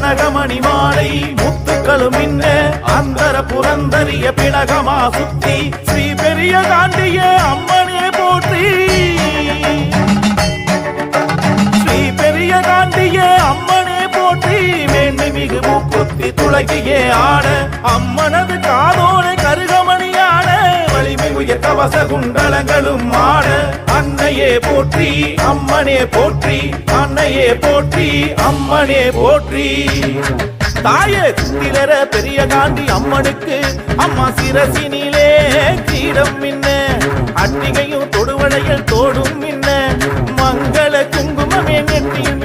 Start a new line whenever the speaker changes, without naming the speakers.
கனகமணி மாலை முத்துக்களும் மின்ன அந்தர புரந்தரிய பிணகமா சுத்தி ஸ்ரீ பெரிய தாண்டிய அம்மனே போற்றி. ஸ்ரீ பெரிய தாண்டிய அம்மனே போற்றி. வேண்டி மிகு மூக்குத்தி துளகியே ஆட அம்மனது காதோனை கருகமணியான உயர் கவச குண்டலங்களும் மாட அன்னையே போற்றி அம்மனே போற்றி அன்னையே போற்றி அம்மனே போற்றி. தாயே குத்திலர பெரிய காந்தி அம்மனுக்கு அம்மா சிரசினிலே கீடம் மின்ன அட்டிகையும் தொடுவடையில் தோடும் மின்ன மங்கள குங்குமமே நெற்றியில்